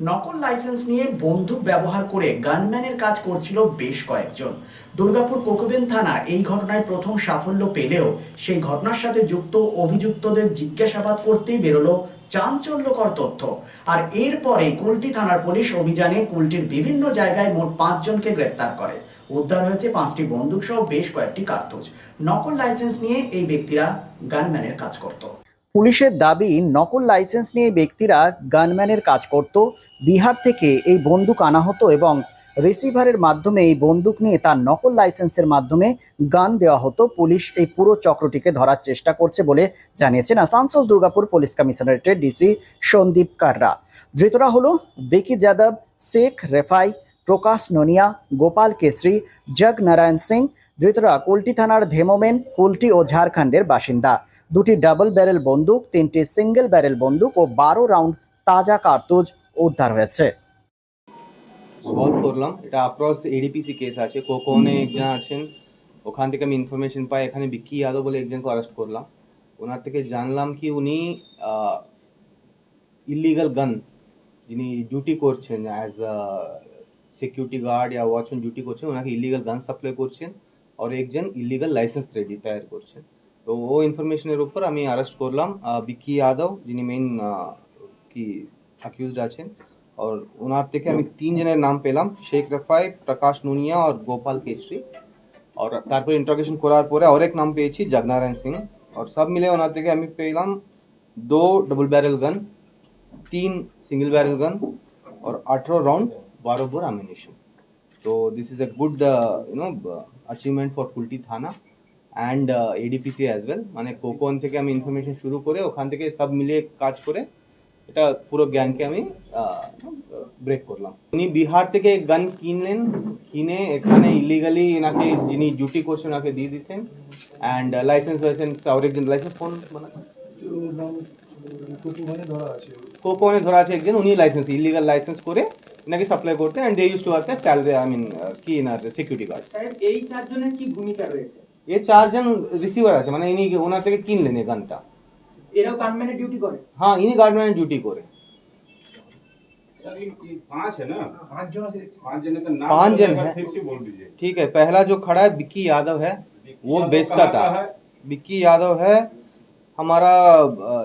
নকল লাইসেন্স নিয়ে বন্দুক ব্যবহার করে গানম্যানের কাজ করছিল বেশ কয়েকজন। দুর্গাপুর কোকবেন থানা এই ঘটনায় প্রথম সাফল্য পেলেও সেই ঘটনার সাথে যুক্ত অভিযুক্তদের জিজ্ঞাসাবাদ করতেই বেরোলো চাঞ্চল্যকর তথ্য। আর এরপরে কুলটি থানার পুলিশ অভিযানে কুলটির বিভিন্ন জায়গায় মোট পাঁচজনকে গ্রেপ্তার করে। উদ্ধার হয়েছে পাঁচটি বন্দুক সহ বেশ কয়েকটি কার্তুজ। নকল লাইসেন্স নিয়ে এই ব্যক্তিরা গানম্যানের কাজ করত। পুলিশের দাবি, নকল লাইসেন্স নিয়ে ব্যক্তিরা গানম্যানের কাজ করত। বিহার থেকে এই বন্দুক আনা হতো এবং রিসিভারের মাধ্যমে এই বন্দুক নিয়ে তার নকল লাইসেন্সের মাধ্যমে গান দেওয়া হতো। পুলিশ এই পুরো চক্রটিকে ধরার চেষ্টা করছে বলে জানিয়েছেন আসানসোল দুর্গাপুর পুলিশ কমিশনারেটের ডিসি সন্দীপ কাররা। ধৃতরা হলো ভিকি যাদব, শেখ রেফাই, প্রকাশ ননিয়া, গোপাল কেশরী জগ নারায়ণ সিং ধৃতরা কুলটি থানার ধেমোমেন, কুলটি ও ঝাড়খণ্ডের বাসিন্দা। দুটি ডাবল ব্যারেল বন্দুক, তিনটি সিঙ্গেল ব্যারেল বন্দুক ও বারো রাউন্ড তাজা কার্তুজ উদ্ধার হয়েছে। সলভ করলাম। এটা অ্যাক্রস এডিপিসি কেস আছে। কোকোনে একজন আছেন, ওখান থেকে আমি ইনফরমেশন পাই। এখানে বিক্কি যাদব বলে একজনকে অ্যারেস্ট করলাম। ওনার থেকে জানলাম কি উনি ইলিগাল গান যিনি ডিউটি করছেন অ্যাজ সিকিউরিটি গার্ড या ওয়াচম্যান ডিউটি করছেন, ওনাকে ইলিগাল গান সাপ্লাই করছেন। আর একজন ইলিগাল লাইসেন্স রেডি তৈরি করছে তো ও ইনফরমেশনের উপর আমি অ্যারেস্ট করলাম বিকি যাদব যিনি মেইন কি অ্যাকিউজড আছেন আর ওনার থেকে আমি তিন জনের নাম পেলাম শেখ রেফাই প্রকাশ নুনিয়া আর গোপাল কেশরি আর তারপর ইন্টারোগেশন করার পরে আরেক নাম পেয়েছি জগনারায়ণ সিং আর সব মিলে ওনার থেকে আমি পেলাম দো ডবল ব্যারেল গান তিন সিঙ্গেল ব্যারেল গান আর আঠেরো রাউন্ড বারো bore ammunition so this is a good uh, you know achievement for Kulti থানা অ্যান্ড এডিপিসি অ্যাজ ওয়েল মানে কোকন থেকে আমি ইনফরমেশন শুরু করে ওখান থেকে সব মিলিয়ে কাজ করে এটা পুরো জ্ঞানকে আমি ব্রেক করলাম। উনি বিহার থেকে গান কিনলেন কিনে এখানে ইলিগালি এনাকে যিনি ডিউটি করছেন ওনাকে দিয়ে দিতেন। অ্যান্ড লাইসেন্স লাইসেন্স আর একজন লাইসেন্স ফোন মানে? কোকোনে ধরা আছে। একজন উনি লাইসেন্স ইলিগাল লাইসেন্স করে এনাকে সাপ্লাই করতে and they use to work salary I mean কি এনার সিকিউরিটি গার্ড সাহেব এই চারজনের কি ভূমিকা রয়েছে এ চারজন রিসিভার আছে মানে ইনি ওনার থেকে কিনলেন এই গানটা এরাও গানম্যানে ডিউটি করে হ্যাঁ ইনি গার্ডম্যান ডিউটি করে सर ये ये पांच है ना পাঁচ জন আছে पांच जने का नाम पांच जन एक बार है। फिर से बोल दीजिए ठीक है पहला जो खड़ा है बिक्की यादव है वो यादव बेचता कहाँ था का है? बिक्की यादव है हमारा अ,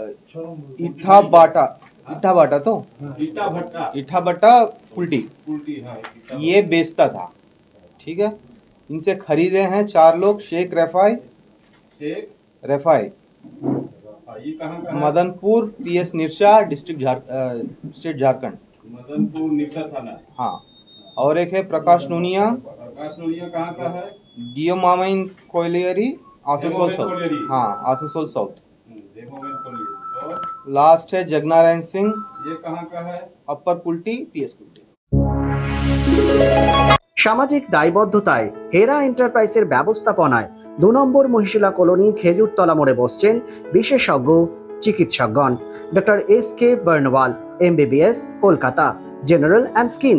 इट्ठा बाटा इट्ठा बाटा तो? ईटा भट्टा। इट्ठा बट्टा उल्टी। उल्टी हाँ ये बेचता था। ठीक है? इनसे खरीदे हैं चार लोग शेख रेफाई। शेख? रेफाई। हाँ, है? Madanpur P S Nirsa district झार स्टेट झारखंड। मदनपुर निशा थाना। हाँ। और एक है प्रकाश नूनिया। प्रकाश नोरिया कहाँ का है? डियो मामाइन कोयलियरी आसनसोल साउथ। हाँ आसनसोल साउथ। लास्ट है जगनारायण सिंह ये कहाँ का है अपर कुल्टी पीएस कुल्टी সামাজিক দায়বদ্ধতায় হেরা এন্টারপ্রাইজের ব্যবস্থাপনায় দু নম্বর মহিশিলা কলোনি খেজুরতলা মোড়ে বসছেন বিশেষজ্ঞ চিকিৎসকগণ doctor S K Barnwal MBBS Kolkata general and skin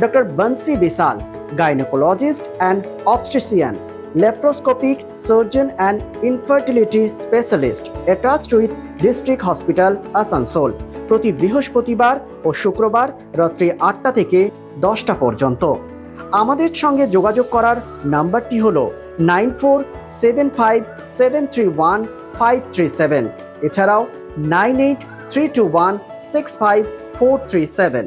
Doctor Bansi Bishal gynaecologist and obstetrician laparoscopic surgeon and infertility specialist attached with district hospital Asansol প্রতি বৃহস্পতিবার ও শুক্রবার রাত্রি আটটা থেকে দশটা পর্যন্ত। আমাদের সঙ্গে যোগাযোগ করার নাম্বারটি হলো nine four seven five seven three one five three seven. এছাড়াও nine eight three two one six five four three seven.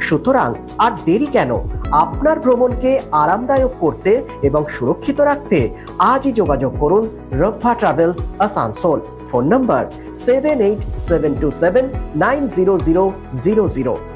সুতরাং আর দেরি কেন? আপনার ভ্রমণকে আরামদায়ক করতে এবং সুরক্ষিত রাখতে আজই যোগাযোগ করুন Rabha travels Asansol. Phone number seven eight seven two seven nine zero zero zero zero